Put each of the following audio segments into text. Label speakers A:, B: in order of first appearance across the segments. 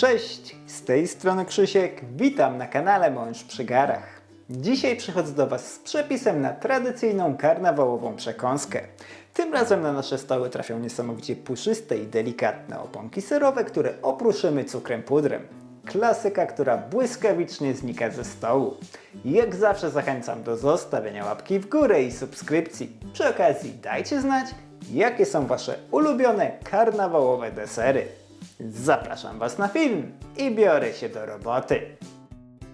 A: Cześć, z tej strony Krzysiek, witam na kanale Mąż przy garach. Dzisiaj przychodzę do Was z przepisem na tradycyjną karnawałową przekąskę. Tym razem na nasze stoły trafią niesamowicie puszyste i delikatne oponki serowe, które opruszymy cukrem pudrem. Klasyka, która błyskawicznie znika ze stołu. Jak zawsze zachęcam do zostawienia łapki w górę i subskrypcji. Przy okazji dajcie znać, jakie są Wasze ulubione karnawałowe desery. Zapraszam Was na film i biorę się do roboty.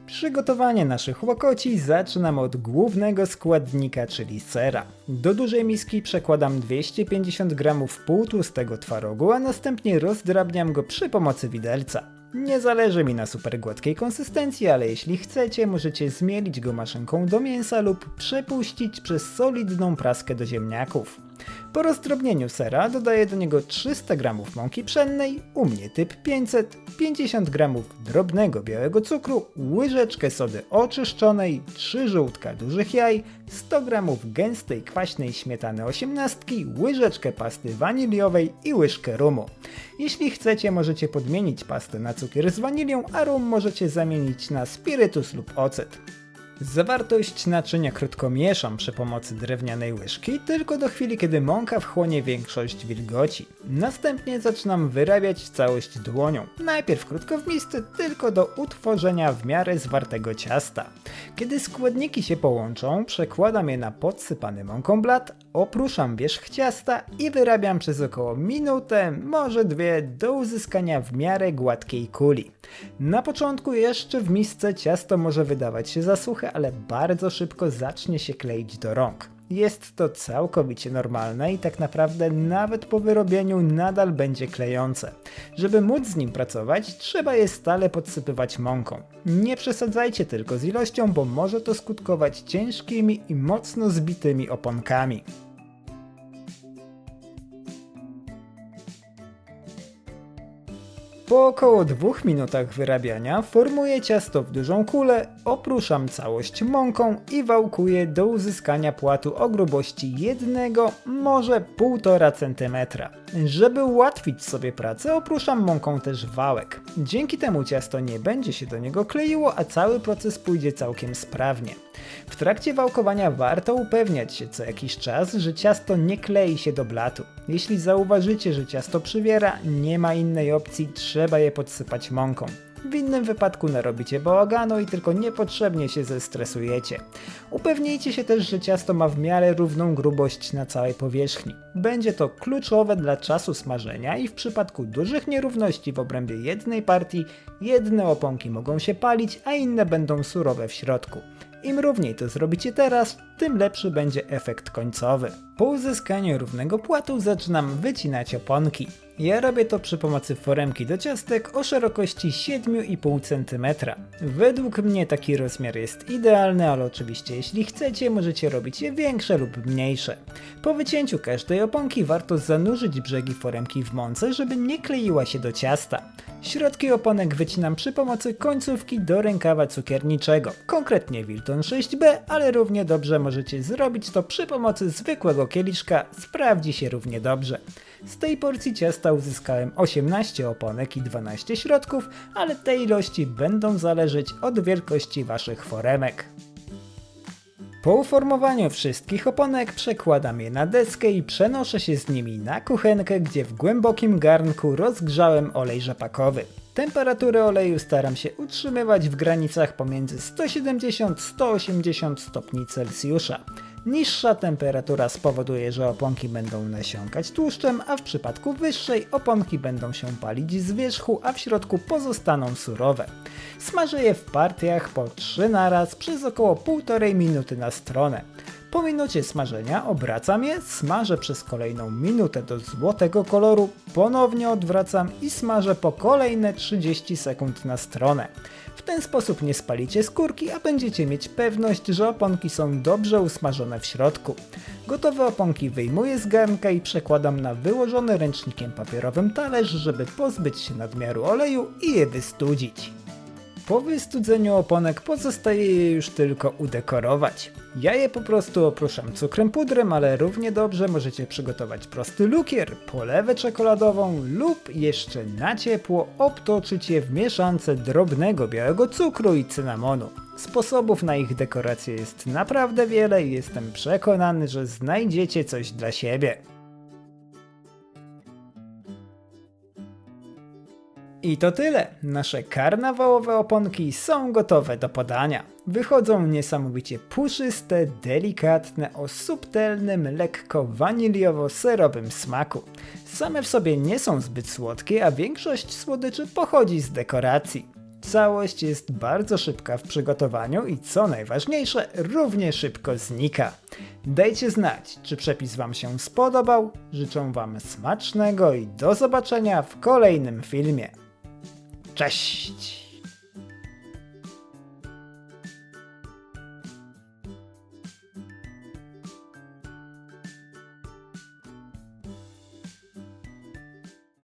A: Przygotowanie naszych łokoci zaczynam od głównego składnika, czyli sera. Do dużej miski przekładam 250 g półtłustego twarogu, a następnie rozdrabniam go przy pomocy widelca. Nie zależy mi na super gładkiej konsystencji, ale jeśli chcecie, możecie zmielić go maszynką do mięsa lub przepuścić przez solidną praskę do ziemniaków. Po rozdrobnieniu sera dodaję do niego 300 g mąki pszennej, u mnie typ 500, 50 g drobnego białego cukru, łyżeczkę sody oczyszczonej, 3 żółtka dużych jaj, 100 g gęstej kwaśnej śmietany 18, łyżeczkę pasty waniliowej i łyżkę rumu. Jeśli chcecie możecie podmienić pastę na cukier z wanilią, a rum możecie zamienić na spirytus lub ocet. Zawartość naczynia krótko mieszam przy pomocy drewnianej łyżki, tylko do chwili kiedy mąka wchłonie większość wilgoci. Następnie zaczynam wyrabiać całość dłonią. Najpierw krótko w misce, tylko do utworzenia w miarę zwartego ciasta. Kiedy składniki się połączą, przekładam je na podsypany mąką blat, opruszam wierzch ciasta i wyrabiam przez około minutę, może dwie, do uzyskania w miarę gładkiej kuli. Na początku jeszcze w misce ciasto może wydawać się za suche, ale bardzo szybko zacznie się kleić do rąk. Jest to całkowicie normalne i tak naprawdę nawet po wyrobieniu nadal będzie klejące. Żeby móc z nim pracować, trzeba je stale podsypywać mąką. Nie przesadzajcie tylko z ilością, bo może to skutkować ciężkimi i mocno zbitymi oponkami. Po około dwóch minutach wyrabiania formuję ciasto w dużą kulę, opruszam całość mąką i wałkuję do uzyskania płatu o grubości 1, może 1,5 cm. Żeby ułatwić sobie pracę, opruszam mąką też wałek. Dzięki temu ciasto nie będzie się do niego kleiło, a cały proces pójdzie całkiem sprawnie. W trakcie wałkowania warto upewniać się co jakiś czas, że ciasto nie klei się do blatu. Jeśli zauważycie, że ciasto przywiera, nie ma innej opcji, trzeba je podsypać mąką. W innym wypadku narobicie bałaganu i tylko niepotrzebnie się zestresujecie. Upewnijcie się też, że ciasto ma w miarę równą grubość na całej powierzchni. Będzie to kluczowe dla czasu smażenia i w przypadku dużych nierówności w obrębie jednej partii, jedne oponki mogą się palić, a inne będą surowe w środku. Im równiej to zrobicie teraz, tym lepszy będzie efekt końcowy. Po uzyskaniu równego płatu zaczynam wycinać oponki. Ja robię to przy pomocy foremki do ciastek o szerokości 7,5 cm. Według mnie taki rozmiar jest idealny, ale oczywiście jeśli chcecie możecie robić je większe lub mniejsze. Po wycięciu każdej oponki warto zanurzyć brzegi foremki w mące, żeby nie kleiła się do ciasta. Środki oponek wycinam przy pomocy końcówki do rękawa cukierniczego, konkretnie Wilton 6B, ale równie dobrze możecie zrobić to przy pomocy zwykłego kieliszka, sprawdzi się równie dobrze. Z tej porcji ciasta uzyskałem 18 oponek i 12 środków, ale te ilości będą zależeć od wielkości waszych foremek. Po uformowaniu wszystkich oponek przekładam je na deskę i przenoszę się z nimi na kuchenkę, gdzie w głębokim garnku rozgrzałem olej rzepakowy. Temperaturę oleju staram się utrzymywać w granicach pomiędzy 170-180 stopni Celsjusza. Niższa temperatura spowoduje, że oponki będą nasiąkać tłuszczem, a w przypadku wyższej oponki będą się palić z wierzchu, a w środku pozostaną surowe. Smażę je w partiach po 3 na raz przez około 1,5 minuty na stronę. Po minucie smażenia obracam je, smażę przez kolejną minutę do złotego koloru, ponownie odwracam i smażę po kolejne 30 sekund na stronę. W ten sposób nie spalicie skórki, a będziecie mieć pewność, że oponki są dobrze usmażone w środku. Gotowe oponki wyjmuję z garnka i przekładam na wyłożony ręcznikiem papierowym talerz, żeby pozbyć się nadmiaru oleju i je wystudzić. Po wystudzeniu oponek pozostaje je już tylko udekorować. Ja je po prostu opruszam cukrem pudrem, ale równie dobrze możecie przygotować prosty lukier, polewę czekoladową lub jeszcze na ciepło obtoczyć je w mieszance drobnego białego cukru i cynamonu. Sposobów na ich dekorację jest naprawdę wiele i jestem przekonany, że znajdziecie coś dla siebie. I to tyle. Nasze karnawałowe oponki są gotowe do podania. Wychodzą niesamowicie puszyste, delikatne, o subtelnym, lekko waniliowo-serowym smaku. Same w sobie nie są zbyt słodkie, a większość słodyczy pochodzi z dekoracji. Całość jest bardzo szybka w przygotowaniu i co najważniejsze, równie szybko znika. Dajcie znać, czy przepis Wam się spodobał. Życzę Wam smacznego i do zobaczenia w kolejnym filmie. Cześć!